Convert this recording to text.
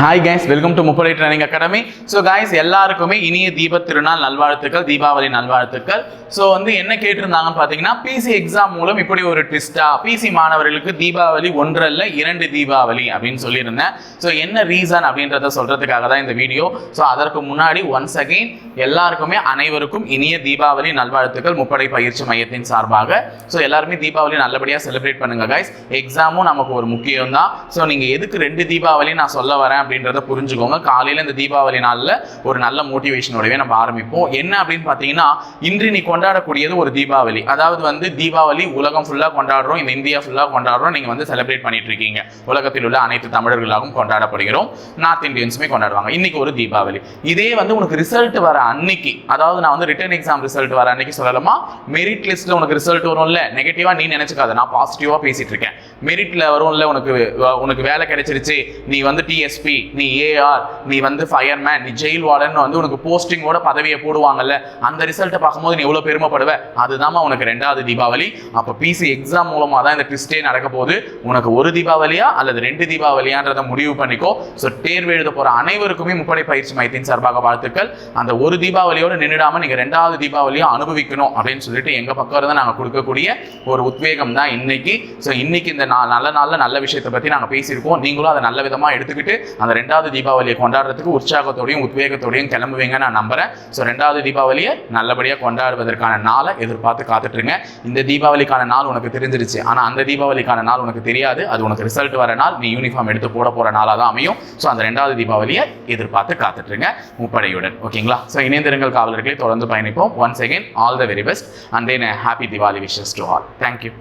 Hi guys welcome to Muppadai training academy so guys எல்லாருக்குமே இனிய தீப திருநாள் நல்வாழ்த்துக்கள் தீபாவளி நல்வாழ்த்துக்கள். ஸோ வந்து என்ன கேட்டிருந்தாங்கன்னு பார்த்தீங்கன்னா பிசி எக்ஸாம் மூலம் இப்படி ஒரு ட்விஸ்டா பிசி மாணவர்களுக்கு தீபாவளி ஒன்றல்ல இரண்டு தீபாவளி அப்படின்னு சொல்லியிருந்தேன். ஸோ என்ன ரீசன் அப்படின்றத சொல்றதுக்காக தான் இந்த வீடியோ ஸோ அதற்கு முன்னாடி ஒன்ஸ் அகெயின் எல்லாருக்குமே அனைவருக்கும் இனிய தீபாவளி நல்வாழ்த்துக்கள் முப்படை பயிற்சி மையத்தின் சார்பாக. ஸோ எல்லாருமே தீபாவளி நல்லபடியாக செலிப்ரேட் பண்ணுங்க கைஸ் எக்ஸாமும் நமக்கு ஒரு முக்கியம் தான் ஸோ நீங்கள் எதுக்கு ரெண்டு தீபாவளி நான் சொல்ல வரேன் அப்படின்றத புரிஞ்சுக்கோங்க. காலையில் இந்த தீபாவளி நாளில் ஒரு நல்ல மோட்டிவேஷனோடவே நம்ம ஆரம்பிப்போம். என்ன அப்படின்னு பார்த்தீங்கன்னா இன்று நீ கொண்டாடக்கூடியது ஒரு தீபாவளி. அதாவது வந்து தீபாவளி உலகம் ஃபுல்லாக கொண்டாடுறோம். இந்த இந்தியா ஃபுல்லாக கொண்டாடுறோம். நீங்கள் வந்து செலிப்ரேட் பண்ணிட்டு இருக்கீங்க. உலகத்தில் உள்ள அனைத்து தமிழர்களாகவும் கொண்டாடப்படுகிறோம். நார்த் இந்தியன்ஸுமே கொண்டாடுவாங்க. இன்னைக்கு ஒரு தீபாவளி. இதே வந்து உனக்கு ரிசல்ட் வர அன்னைக்கு அதாவது நான் வந்து ரிட்டன் எக்ஸாம் ரிசல்ட் வர அன்னைக்கு சொல்லலாமா? மெரிட் லிஸ்ட்ல உனக்கு ரிசல்ட் வரும்ல. நெகட்டிவா நீ நினைச்சுக்காத. நான் பாசிட்டிவா பேசிட்டு இருக்கேன். மெரிட்ல வரும்ல உனக்கு உனக்கு வேலை கிடைச்சிருச்சு. நீ வந்து டிஎஸ்பி நீ ஏஆர் நீ வந்து ஃபயர்மேன் நீ ஜெயில் வார்டன் வந்து உனக்கு போஸ்டிங்கோட பதவியை போடுவாங்கல்ல அந்த ரிசல்ட்டை பார்க்கும்போது நீ எவ்வளவு பெருமைப்படுவ? அதுதாம்மா உனக்கு ரெண்டாவது தீபாவளி. அப்போ பிசி எக்ஸாம் மூலமா தான் இந்த ட்விஸ்டே நடக்க போகுது. உனக்கு ஒரு தீபாவளியா அல்லது ரெண்டு தீபாவளியான்றதை முடிவு பண்ணிக்கோ. ஸோ தேர்வு எழுத போற அனைவருக்குமே முப்படை பயிற்சி மையத்தின் சார்பாக வாழ்த்துக்கள். அந்த ஒரு தீபாவளியோட நின்றுடாம நீங்க ரெண்டாவது தீபாவளியும் அனுபவிக்கணும் அப்படின்னு சொல்லிட்டு எங்க பக்கம் இருந்து நாங்கள் கொடுக்கக்கூடிய ஒரு உத்வேகம் தான் இன்னைக்கு. ஸோ இன்னைக்கு இந்த நா- நல்ல நாளில் நல்ல விஷயத்தை பற்றி நாங்கள் பேசியிருக்கோம். நீங்களும் அதை நல்ல விதமாக எடுத்துக்கிட்டு அந்த ரெண்டாவது தீபாவளியை கொண்டாடுறதுக்கு உற்சாகத்தோடையும் உத்வேகத்தோடையும் கிளம்புவீங்க. நான் நம்புறேன். ஸோ ரெண்டாவது தீபாவளியை நல்லபடியாக கொண்டாடுவதற்கான நாளை எதிர்பார்த்து காத்துட்ருங்க இந்த தீபாவளிக்கான நாள் உனக்கு தெரிஞ்சிருச்சு. ஆனால் அந்த தீபாவளிக்கான நாள் உனக்கு தெரியாது. அது உனக்கு ரிசல்ட் வர நாள். நீ யூனிஃபார்ம் எடுத்து போட போகிற நாளாக தான் அமையும். ஸோ அந்த ரெண்டாவது தீபாவளியை எதிர்பார்த்து காத்துட்ருங்க முப்படையுடன். ஓகேங்களா? ஸோ இணைந்திருங்கள் காவலர்களை. தொடர்ந்து பயணிப்போம். Once again all the very best and then happy Diwali wishes to all thank you